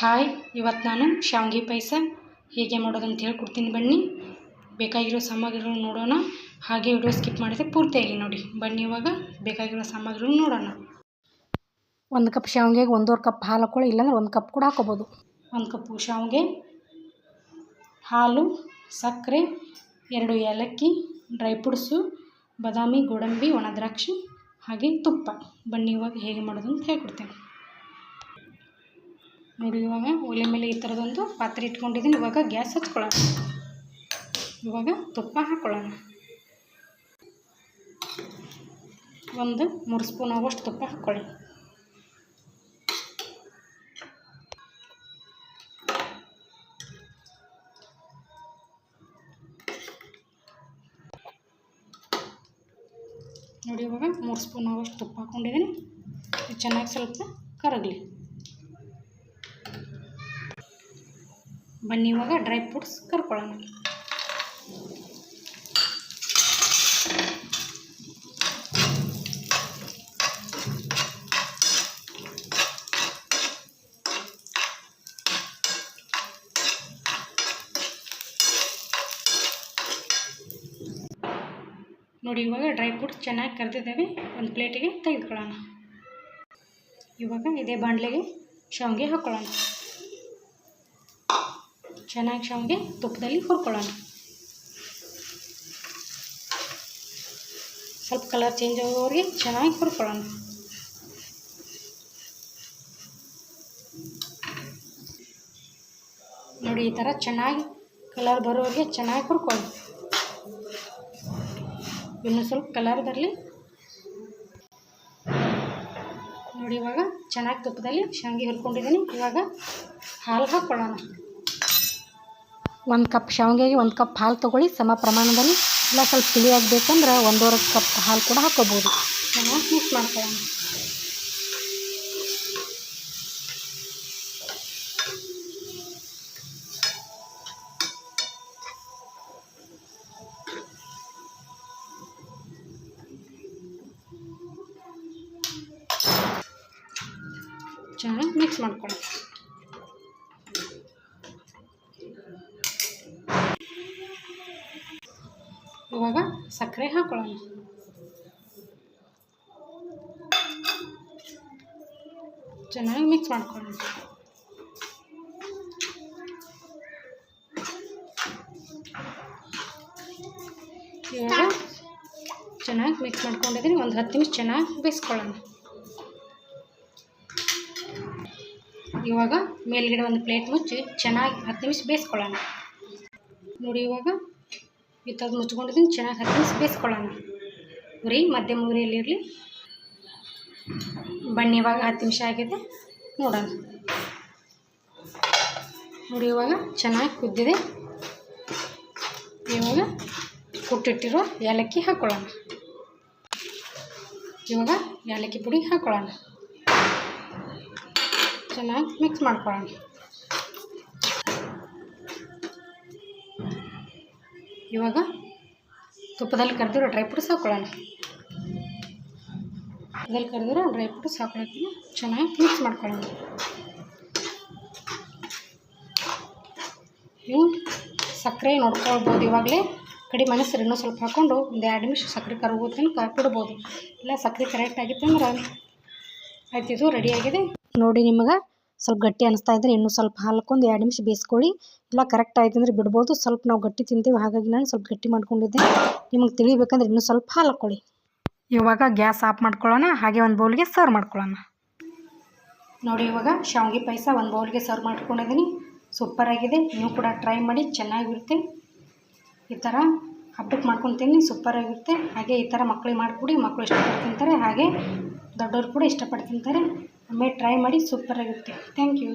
Hi ಇವತ್ತು ನಾನು ಶಾವಿಗೆ ಪಾಯಸ ಹೇಗೆ ಮಾಡೋದು ಅಂತ ಹೇಳ್ಕೊಡ್ತೀನಿ ಬನ್ನಿ. ಬೇಕಾಗಿರೋ ಸಾಮಗ್ರಿಗಳು ನೋಡೋಣ. ಹಾಗೆ ವಿಡಿಯೋ ಸ್ಕಿಪ್ ಮಾಡಿದ್ರೆ ಪೂರ್ತಿಯಾಗಿ ನೋಡಿ. ಬನ್ನಿ ಇವಾಗ ಬೇಕಾಗಿರೋ ಸಾಮಗ್ರಿಗಳು ನೋಡೋಣ. ಒಂದು ಕಪ್ ಶಾವಿಗೆಗೆ ಒಂದೂವರೆ ಕಪ್ ಹಾಲು ಹಾಕೊಳ್ಳಿ ಇಲ್ಲಾಂದ್ರೆ ಒಂದು ಕಪ್ ಕೂಡ ಹಾಕೋಬೋದು. ಒಂದು ಕಪ್ಪು ಶಾವಿಗೆ ಹಾಲು ಸಕ್ಕರೆ ಎರಡು ಏಲಕ್ಕಿ ಡ್ರೈ ಫ್ರೂಟ್ಸು ಬಾದಾಮಿ ಗೋಡಂಬಿ ಒಣ ದ್ರಾಕ್ಷಿ ಹಾಗೆ ತುಪ್ಪ. ಬನ್ನಿ ಇವಾಗ ಹೇಗೆ ಮಾಡೋದು ಅಂತ ಹೇಳ್ಕೊಡ್ತೇನೆ. ನೋಡಿ ಇವಾಗ ಒಲೆ ಮೇಲೆ ಈ ಥರದೊಂದು ಪಾತ್ರೆ ಇಟ್ಕೊಂಡಿದ್ದೀನಿ. ಇವಾಗ ಗ್ಯಾಸ್ ಹಚ್ಕೊಳ್ಳೋಣ. ಇವಾಗ ತುಪ್ಪ ಹಾಕ್ಕೊಳ್ಳೋಣ ಒಂದು ಮೂರು ಸ್ಪೂನ್ ಆಗುವಷ್ಟು ತುಪ್ಪ ಹಾಕ್ಕೊಳ್ಳಿ ನೋಡಿ ಇವಾಗ ಮೂರು ಸ್ಪೂನ್ ಆಗುವಷ್ಟು ತುಪ್ಪ ಹಾಕ್ಕೊಂಡಿದ್ದೀನಿ ಚೆನ್ನಾಗಿ ಸ್ವಲ್ಪ ಕರಗಲಿ. ಬನ್ನಿ, ಇವಾಗ ಡ್ರೈ ಫ್ರೂಟ್ಸ್ ಕರ್ಕೊಳ್ಳೋಣ. ನೋಡಿ, ಇವಾಗ ಡ್ರೈ ಫ್ರೂಟ್ಸ್ ಚೆನ್ನಾಗಿ ಕರೆದಿದ್ದಾವೆ. ಒಂದು ಪ್ಲೇಟಿಗೆ ತೆಗೆದುಕೊಳ್ಳೋಣ. ಇವಾಗ ಇದೇ ಬಾಣಲೆಗೆ ಶಾವಿಗೆ ಹಾಕ್ಕೊಳ್ಳೋಣ ಚೆನ್ನಾಗಿ ಶಾವಿಗೆ ತುಪ್ಪದಲ್ಲಿ ಹುರ್ಕೊಳ್ಳೋಣ. ಸ್ವಲ್ಪ ಕಲರ್ ಚೇಂಜ್ ಆಗೋವರೆಗೆ ಚೆನ್ನಾಗಿ ಹುರ್ಕೊಳ್ಳೋಣ. ನೋಡಿ, ಈ ಥರ ಚೆನ್ನಾಗಿ ಕಲರ್ ಬರೋವರೆಗೆ ಚೆನ್ನಾಗಿ ಹುರ್ಕೊಳ್ಳಿ ಇನ್ನೂ ಸ್ವಲ್ಪ ಕಲರ್ ಬರಲಿ. ನೋಡಿ, ಇವಾಗ ಚೆನ್ನಾಗಿ ತುಪ್ಪದಲ್ಲಿ ಶಾವಿಗೆ ಹುರ್ಕೊಂಡಿದ್ದೀನಿ. ಇವಾಗ ಹಾಲು ಹಾಕ್ಕೊಳ್ಳೋಣ ಒಂದು ಕಪ್ ಶಾವಿಗೆಗೆ ಒಂದು ಕಪ್ ಹಾಲು ತೊಗೊಳ್ಳಿ. ಸಮ ಪ್ರಮಾಣದಲ್ಲಿ ಇಲ್ಲ ಸ್ವಲ್ಪ ತಿಳಿ ಆಗಬೇಕಂದ್ರೆ ಒಂದೂವರೆ ಕಪ್ ಹಾಲು ಕೂಡ ಹಾಕ್ಕೋಬೋದು ಚೆನ್ನಾಗಿ ಮಿಕ್ಸ್ ಮಾಡ್ಕೊಳ್ಳೋಣ. ಚೆನ್ನಾಗಿ ಮಿಕ್ಸ್ ಮಾಡ್ಕೊಳ್ಳಿ ಇವಾಗ ಸಕ್ಕರೆ ಹಾಕೊಳ್ಳೋಣ. ಚೆನ್ನಾಗಿ ಮಿಕ್ಸ್ ಮಾಡ್ಕೊಳ್ಳೋಣ. ಇವಾಗ ಚೆನ್ನಾಗಿ ಮಿಕ್ಸ್ ಮಾಡ್ಕೊಂಡಿದ್ದೀನಿ. ಒಂದು ಹತ್ತು ನಿಮಿಷ ಚೆನ್ನಾಗಿ ಬೇಯಿಸ್ಕೊಳ್ಳೋಣ. ಇವಾಗ ಮೇಲ್ಗಡೆ ಒಂದು ಪ್ಲೇಟ್ ಮುಚ್ಚಿ ಚೆನ್ನಾಗಿ ಹತ್ತು ನಿಮಿಷ ಬೇಯಿಸ್ಕೊಳ್ಳೋಣ. ನೋಡಿ ಇವಾಗ ಈ ಥರದ್ದು ಮುಚ್ಕೊಂಡಿದ್ದೀನಿ ಚೆನ್ನಾಗಿ ಹಾಕಿ ಬೇಯಿಸ್ಕೊಳ್ಳೋಣ. ಉರಿ ಮಧ್ಯಮ ಉರಿಯಲ್ಲಿರಲಿ ಬನ್ನಿ, ಇವಾಗ ಹತ್ತು ನಿಮಿಷ ಆಗಿದೆ. ನೋಡೋಣ. ನೋಡಿ, ಇವಾಗ ಚೆನ್ನಾಗಿ ಕುದ್ದಿದೆ. ಇವಾಗ ಕುಟ್ಟಿಟ್ಟಿರೋ ಏಲಕ್ಕಿ ಹಾಕ್ಕೊಳ್ಳೋಣ ಇವಾಗ ಏಲಕ್ಕಿ ಪುಡಿ ಹಾಕ್ಕೊಳ್ಳೋಣ ಚೆನ್ನಾಗಿ ಮಿಕ್ಸ್ ಮಾಡ್ಕೊಳ್ಳೋಣ. ಇವಾಗ ತುಪ್ಪದಲ್ಲಿ ಕರೆದಿರೋ ಡ್ರೈ ಫ್ರೂಟ್ಸ್ ಹಾಕ್ಕೊಳ್ಳೋಣ ತುಪ್ಪದಲ್ಲಿ ಕರೆದಿರೋ ಡ್ರೈ ಫ್ರೂಟ್ಸ್ ಹಾಕ್ಕೊಳ್ತೀನಿ ಚೆನ್ನಾಗಿ ಮಿಕ್ಸ್ ಮಾಡ್ಕೊಳ್ಳೋಣ. ನೀವು ಸಕ್ಕರೆ ನೋಡ್ಕೊಳ್ಬೋದು. ಇವಾಗಲೇ ಕಡಿಮೆ ಮನಸ್ಸು ಇನ್ನೂ ಸ್ವಲ್ಪ ಹಾಕ್ಕೊಂಡು ಒಂದು ಎರಡು ನಿಮಿಷ ಸಕ್ಕರೆ ಕರಗೋ ತನಕ ಇಲ್ಲ, ಸಕ್ಕರೆ ಕರೆಕ್ಟ್ ಆಗಿತ್ತು ಅಂದ್ರೆ ಆಯ್ತು, ಇದು ರೆಡಿಯಾಗಿದೆ ನೋಡಿ ನಿಮಗೆ ಸ್ವಲ್ಪ ಗಟ್ಟಿ ಅನಿಸ್ತಾ ಇದ್ದರೆ ಇನ್ನೂ ಸ್ವಲ್ಪ ಹಾಲ್ಕೊಂಡು ಎರಡು ನಿಮಿಷ ಬೇಯಿಸ್ಕೊಳ್ಳಿ. ಇಲ್ಲ ಕರೆಕ್ಟ್ ಆಯ್ತು ಅಂದರೆ ಬಿಡ್ಬೋದು. ಸ್ವಲ್ಪ ನಾವು ಗಟ್ಟಿ ತಿಂತೀವಿ. ಹಾಗಾಗಿ ನಾನು ಸ್ವಲ್ಪ ಗಟ್ಟಿ ಮಾಡ್ಕೊಂಡಿದ್ದೆ. ನಿಮಗೆ ತಿಳಿಬೇಕಂದ್ರೆ ಇನ್ನೂ ಸ್ವಲ್ಪ ಹಾಲು ಇವಾಗ ಗ್ಯಾಸ್ ಆಫ್ ಮಾಡ್ಕೊಳ್ಳೋಣ. ಹಾಗೆ ಒಂದು ಬೌಲ್ಗೆ ಸರ್ವ್ ಮಾಡ್ಕೊಳ್ಳೋಣ. ನೋಡಿ, ಇವಾಗ ಶಾವಿಗೆ ಪಾಯಸ ಒಂದು ಬೌಲ್ಗೆ ಸರ್ವ್ ಮಾಡ್ಕೊಂಡಿದ್ದೀನಿ. ಸೂಪರಾಗಿದೆ ನೀವು ಕೂಡ ಟ್ರೈ ಮಾಡಿ. ಚೆನ್ನಾಗಿರುತ್ತೆ. ಈ ಥರ ಹಬ್ಬಕ್ಕೆ ಮಾಡ್ಕೊತೀನಿ ಸೂಪರಾಗಿರುತ್ತೆ ಹಾಗೆ ಈ ಥರ ಮಕ್ಕಳಿಗೆ ಮಾಡಿಕೊಡಿ. ಮಕ್ಕಳು ಇಷ್ಟಪಟ್ಟು ತಿಂತಾರೆ. ಹಾಗೆ ದೊಡ್ಡವರು ಕೂಡ ಇಷ್ಟಪಟ್ಟು ತಿಂತಾರೆ. ಒಮ್ಮೆ ಟ್ರೈ ಮಾಡಿ ಸೂಪರಾಗಿರುತ್ತೆ ಥ್ಯಾಂಕ್ ಯು